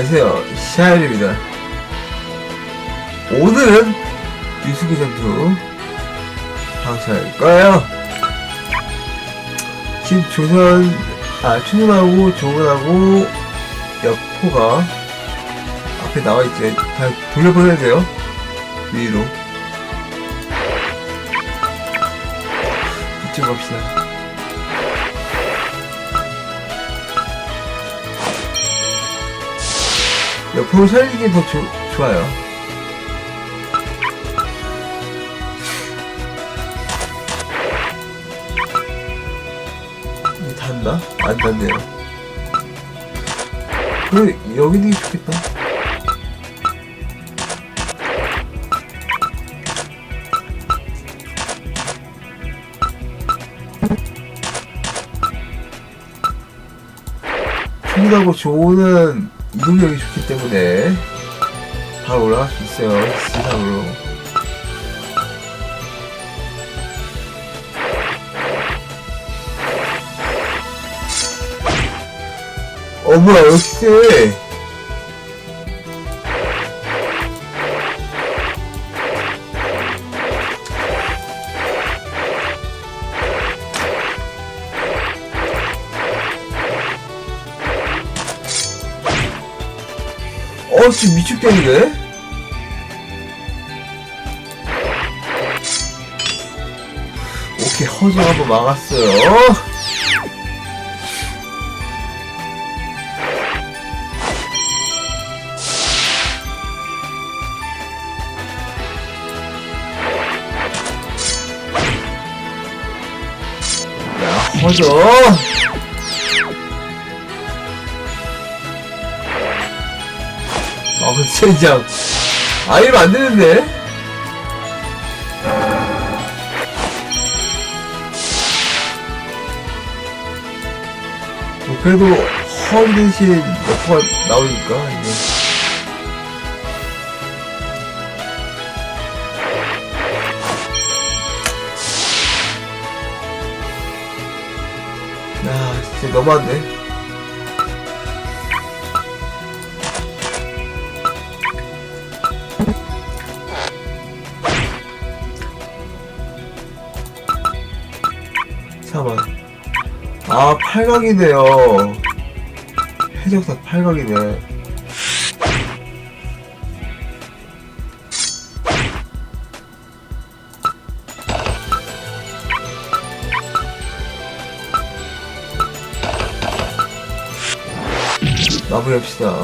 안녕하세요. 샤일입니다. 오늘은 유수기 전투 방송할 거예요? 지금 조선 아 춘문하고 조선하고 여포가 앞에 나와있지. 다 돌려보내야 돼요. 위로. 이쪽 갑시다 옆으로 살리는 게더 좋아요. 이게 닿나? 안 닿네요. 그래, 여기 있는 게 좋겠다. 충분하고 좋은 이동력이 좋기 때문에 바로 올라갈 수 있어요 지상으로. 어 뭐야 역시 어 지금 미축되는데? 오케이 허정 한번 막았어요 야 허정 아, 젠장. 아, 이러면 안 되는데? 뭐 그래도 허 대신 여포가 나오니까, 이게. 야, 진짜 너무한데? 잠깐만. 아, 팔각이네요. 해적사 팔각이네. 마무리합시다.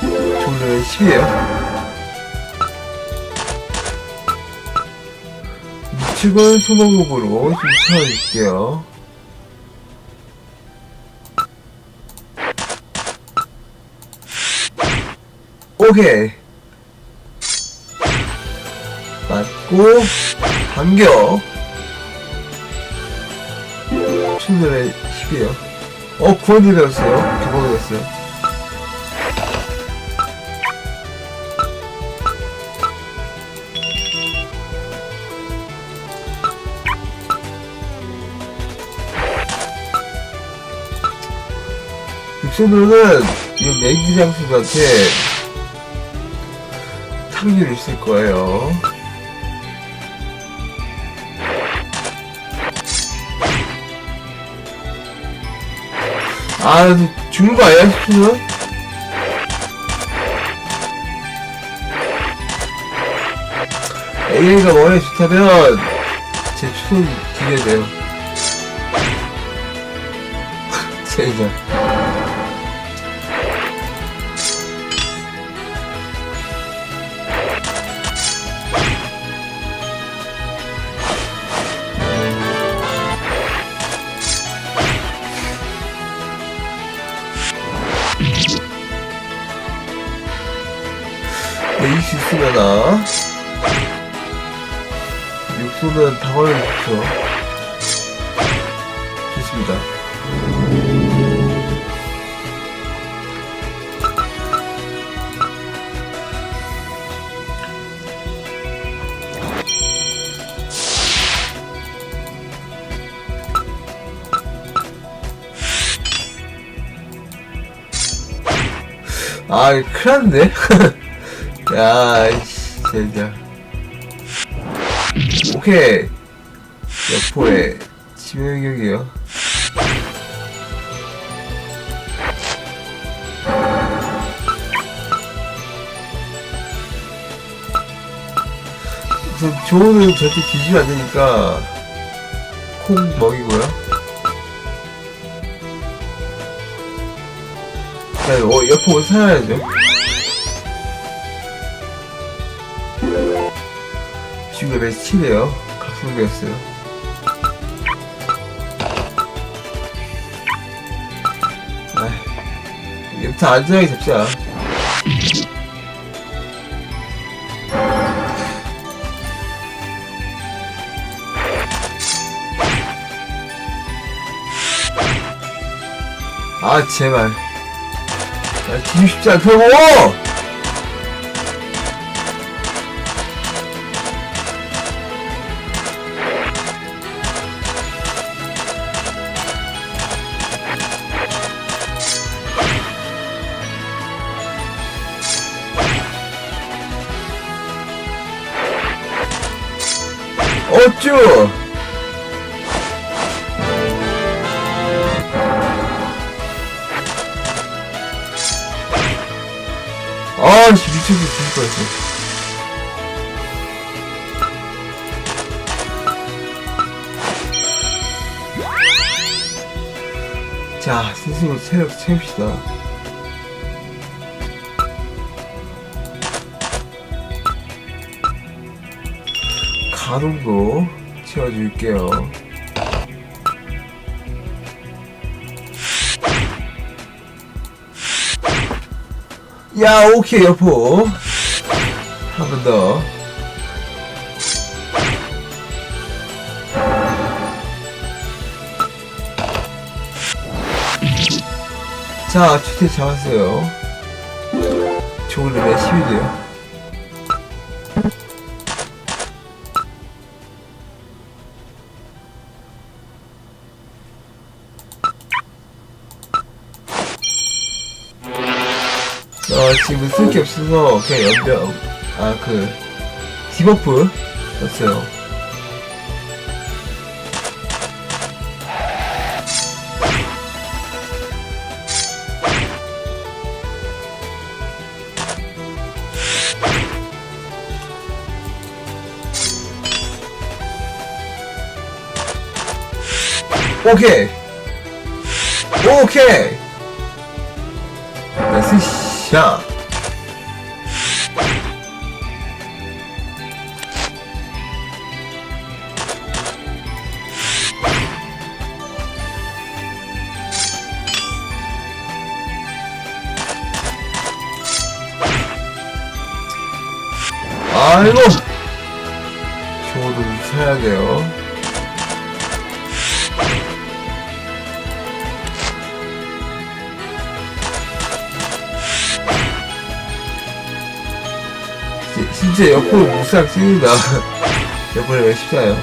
종료는 10이에요. 측은 소모급으로 좀 채워줄게요. 오케이. 맞고, 반격. 충전에 10이에요. 어, 구원이 되었어요. 두번 되었어요. 육선으로는 이 메기 장수한테 탕류를 있을 거예요. 아, 죽는 거 아니야, 싶으면? AI가 원래 좋다면, 제 추천 드려야 돼요. 진짜. 에이스 육소는 당황을 좋죠. 좋습니다. 아, 큰일 났네. 야, 진짜. 오케이. 여포의 지명격이요. 우선 조는 절대 뒤지면 안 되니까 콩 먹이고요. 자, 어, 여포 살아야죠. 지금 레벨 7이에요. 각성되었어요. 아, 이제부터 안전하게 잡자. 아, 제발. 나 뒤지고 싶지 않다고! 어쭈! 아씨 미쳤어 죽을 뻔했어 자 스스로 체력 채웁시다 가동도 채워줄게요 야 오케이 여포 한 번 더 자, 추태 잡았어요. 좋은 레벨 11이에요. 어, 지금 쓸 게 없어서 그냥 연병, 아, 그, 디버프 넣었어요. 오케이! 오케이! 나이스 샷! 아이고! 저도 사야 돼요. 진짜 옆으로 무쌍 찍는다. 옆으로 왜 쉽잖아요.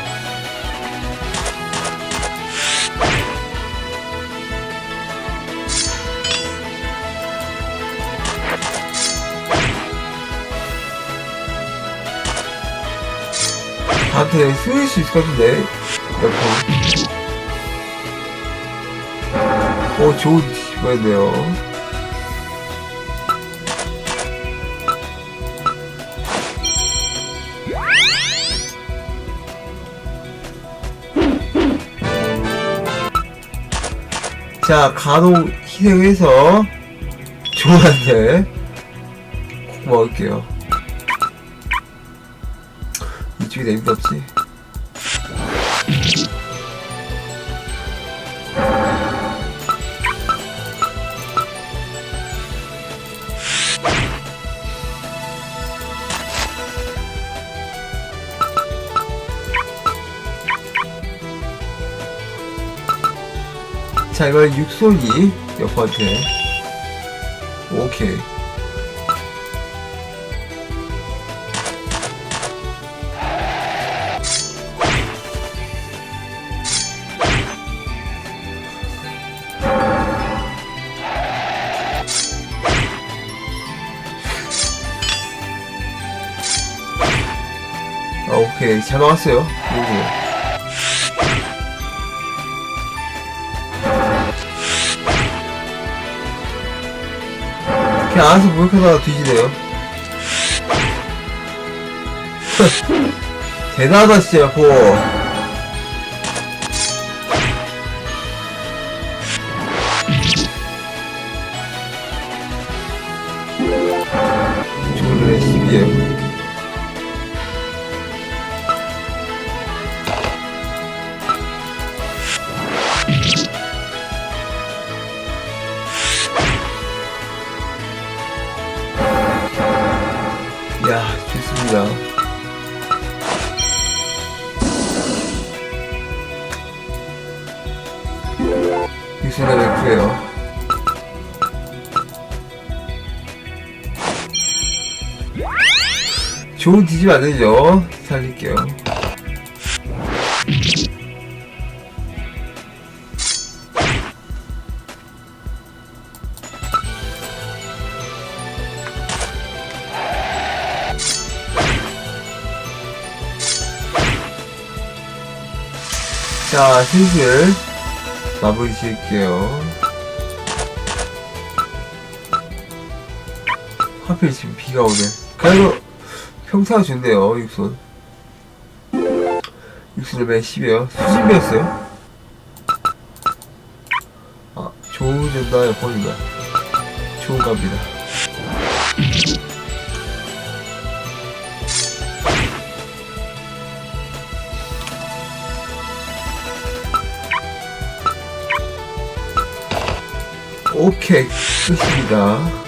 나한테 쓰일 수 있을 것 같은데 옆으로. 어 좋은 뭐였네요. 자, 간혹 희생해서 좋아한데 꼭 먹을게요. 이쪽이 내미도 없지? 자 이번엔 육손이 여포한테 오케이. 아, 오케이. 잘 나왔어요. 요거. 그냥 알아서 무력하다가 뒤지네요. 대단하다 진짜 고저 좋은 뒤집 안 되죠? 살릴게요. 자 슬슬 마무리 지을게요. 하필 지금 비가 오네. 그래도 평타가 좋네요 육손 육손 레벨 10이에요. 수진비였어요? 아 좋은 전다의 폰인가? 좋은 갑니다. 오케이 끝입니다